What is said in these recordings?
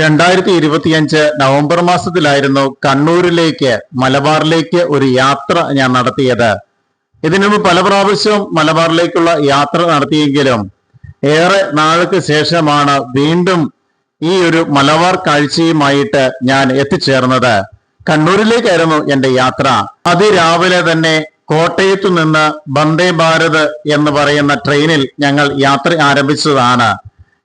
രണ്ടായിരത്തി ഇരുപത്തിയഞ്ച് നവംബർ മാസത്തിലായിരുന്നു കണ്ണൂരിലേക്ക് മലബാറിലേക്ക് ഒരു യാത്ര ഞാൻ നടത്തിയത്. ഇതിനു മുമ്പ് പല പ്രാവശ്യവും മലബാറിലേക്കുള്ള യാത്ര നടത്തിയെങ്കിലും ഏറെ നാൾക്ക് ശേഷമാണ് വീണ്ടും ഈ ഒരു മലബാർ കാഴ്ചയുമായിട്ട് ഞാൻ എത്തിച്ചേർന്നത്. കണ്ണൂരിലേക്കായിരുന്നു എന്റെ യാത്ര. അതിരാവിലെ തന്നെ കോട്ടയത്തു നിന്ന് വന്ദേ ഭാരത് എന്ന് പറയുന്ന ട്രെയിനിൽ ഞങ്ങൾ യാത്ര ആരംഭിച്ചതാണ്.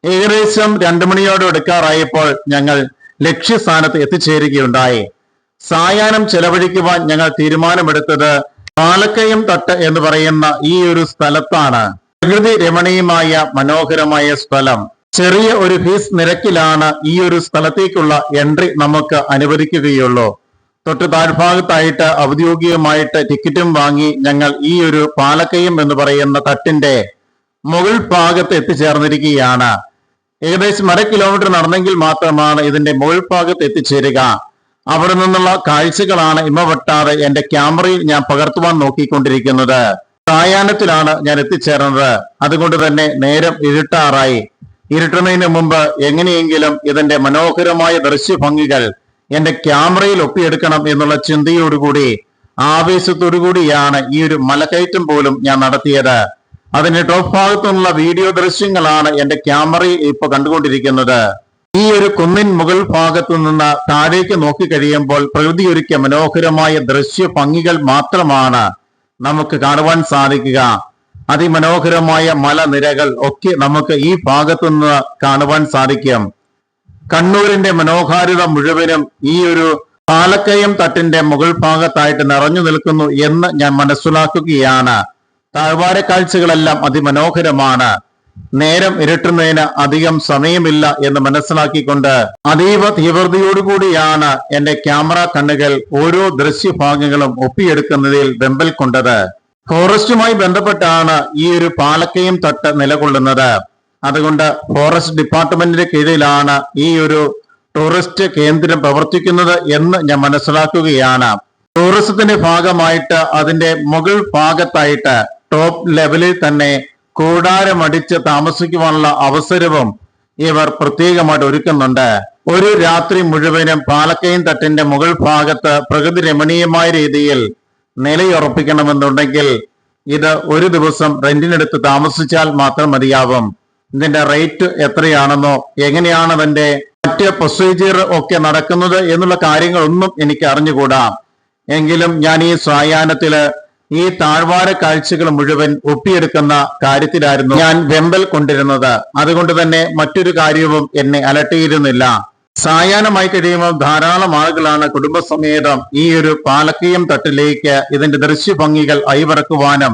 ഏകദേശം രണ്ടു മണിയോടെ എടുക്കാറായപ്പോൾ ഞങ്ങൾ ലക്ഷ്യസ്ഥാനത്ത് എത്തിച്ചേരുകയുണ്ടായി. സായാഹ്നം ചെലവഴിക്കുവാൻ ഞങ്ങൾ തീരുമാനമെടുത്തത് പാലക്കയം തട്ട് എന്ന് പറയുന്ന ഈ ഒരു സ്ഥലത്താണ്. പ്രകൃതി രമണീയമായ മനോഹരമായ സ്ഥലം. ചെറിയ ഒരു ഫീസ് നിരക്കിലാണ് ഈ ഒരു സ്ഥലത്തേക്കുള്ള എൻട്രി നമുക്ക് അനുവദിക്കുകയുള്ളൂ. തൊട്ട് താഴ്ഭാഗത്തായിട്ട് ഔദ്യോഗികമായിട്ട് ടിക്കറ്റും വാങ്ങി ഞങ്ങൾ ഈ ഒരു പാലക്കയം എന്ന് പറയുന്ന തട്ടിന്റെ മുകൾ ഭാഗത്ത് എത്തിച്ചേർന്നിരിക്കുകയാണ്. ഏകദേശം അര കിലോമീറ്റർ നടന്നെങ്കിൽ മാത്രമാണ് ഇതിന്റെ മുകൾഭാഗത്ത് എത്തിച്ചേരുക. അവിടെ നിന്നുള്ള കാഴ്ചകളാണ് ഇമ വെട്ടാതെ എന്റെ ക്യാമറയിൽ ഞാൻ പകർത്തുവാൻ നോക്കിക്കൊണ്ടിരിക്കുന്നത്. സായാഹ്നത്തിലാണ് ഞാൻ എത്തിച്ചേർന്നത്. അതുകൊണ്ട് തന്നെ നേരം ഇരുട്ടാറായി. ഇരുട്ടുന്നതിന് മുമ്പ് എങ്ങനെയെങ്കിലും ഇതിന്റെ മനോഹരമായ ദൃശ്യഭംഗികൾ എന്റെ ക്യാമറയിൽ ഒപ്പിയെടുക്കണം എന്നുള്ള ചിന്തയോടുകൂടി ആവേശത്തോടുകൂടിയാണ് ഈ ഒരു മലകയറ്റം പോലും ഞാൻ നടത്തിയത്. അതിന്റെ ടോപ്പ് ഭാഗത്തുള്ള വീഡിയോ ദൃശ്യങ്ങളാണ് എന്റെ ക്യാമറയിൽ ഇപ്പൊ കണ്ടുകൊണ്ടിരിക്കുന്നത്. ഈ ഒരു കുന്നിൻ മുകൾ ഭാഗത്തു നിന്ന് താഴേക്ക് നോക്കി കഴിയുമ്പോൾ പ്രകൃതി ഒരുക്കിയ മനോഹരമായ ദൃശ്യ ഭംഗികൾ മാത്രമാണ് നമുക്ക് കാണുവാൻ സാധിക്കുക. അതിമനോഹരമായ മലനിരകൾ ഒക്കെ നമുക്ക് ഈ ഭാഗത്തു നിന്ന് കാണുവാൻ സാധിക്കും. കണ്ണൂരിന്റെ മനോഹാരിത മുഴുവനും ഈ ഒരു പാലക്കയം തട്ടിന്റെ മുകൾ ഭാഗത്തായിട്ട് നിറഞ്ഞു നിൽക്കുന്നു എന്ന് ഞാൻ മനസ്സിലാക്കുകയാണ്. താഴ്വാര കാഴ്ചകളെല്ലാം അതിമനോഹരമാണ്. നേരം ഇരട്ടുന്നതിന് അധികം സമയമില്ല എന്ന് മനസ്സിലാക്കിക്കൊണ്ട് അതീവ തീവ്രതയോടുകൂടിയാണ് എന്റെ ക്യാമറ കണ്ണുകൾ ഓരോ ദൃശ്യഭാഗങ്ങളും ഒപ്പിയെടുക്കുന്നതിൽ വെമ്പൽ കൊണ്ടത്. ഫോറസ്റ്റുമായി ബന്ധപ്പെട്ടാണ് ഈ ഒരു പാലക്കയം തട്ട് നിലകൊള്ളുന്നത്. അതുകൊണ്ട് ഫോറസ്റ്റ് ഡിപ്പാർട്ട്മെന്റിന്റെ കീഴിലാണ് ഈ ഒരു ടൂറിസ്റ്റ് കേന്ദ്രം പ്രവർത്തിക്കുന്നത് എന്ന് ഞാൻ മനസ്സിലാക്കുകയാണ്. ടൂറിസത്തിന്റെ ഭാഗമായിട്ട് അതിന്റെ മുകൾ ഭാഗത്തായിട്ട് ടോപ്പ് ലെവലിൽ തന്നെ കൂടാരമടിച്ച് താമസിക്കുവാനുള്ള അവസരവും ഇവർ പ്രത്യേകമായിട്ട് ഒരുക്കുന്നുണ്ട്. ഒരു രാത്രി മുഴുവനും പാലക്കയം തട്ടിന്റെ മുകൾ ഭാഗത്ത് പ്രകൃതി രമണീയമായ രീതിയിൽ നിലയുറപ്പിക്കണമെന്നുണ്ടെങ്കിൽ ഇത് ഒരു ദിവസം റെന്റിനെടുത്ത് താമസിച്ചാൽ മാത്രം മതിയാവും. ഇതിന്റെ റേറ്റ് എത്രയാണെന്നോ എങ്ങനെയാണ് അതിന്റെ മറ്റ് പ്രൊസീജിയർ ഒക്കെ നടക്കുന്നത് എന്നുള്ള കാര്യങ്ങളൊന്നും എനിക്ക് അറിഞ്ഞുകൂടാ. എങ്കിലും ഞാൻ ഈ സായാഹ്നത്തിൽ ഈ താഴ്വാര കാഴ്ചകൾ മുഴുവൻ ഒപ്പിയെടുക്കുന്ന കാര്യത്തിലായിരുന്നു ഞാൻ വെമ്പൽ കൊണ്ടിരുന്നത്. അതുകൊണ്ട് തന്നെ മറ്റൊരു കാര്യവും എന്നെ അലട്ടിയിരുന്നില്ല. സായാഹ്നമായി കഴിയുമ്പോൾ ധാരാളം ആളുകളാണ് കുടുംബസമേതം ഈ ഒരു പാലക്കയം തട്ടിലേക്ക് ഇതിന്റെ ദൃശ്യഭംഗികൾ അയവിറക്കുവാനും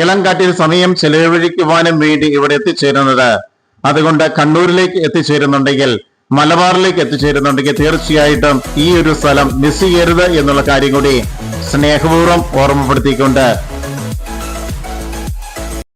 ഇളം കാറ്റിൽ സമയം ചെലവഴിക്കുവാനും വേണ്ടി ഇവിടെ എത്തിച്ചേരുന്നത്. അതുകൊണ്ട് കണ്ണൂരിലേക്ക് എത്തിച്ചേരുന്നുണ്ടെങ്കിൽ മലബാറിലേക്ക് എത്തിച്ചേരുന്നുണ്ടെങ്കിൽ തീർച്ചയായിട്ടും ഈ ഒരു സ്ഥലം മിസ് ചെയ്യരുത് എന്നുള്ള കാര്യം കൂടി സ്നേഹപൂർവം ഓർമ്മപ്പെടുത്തിക്കൊണ്ട്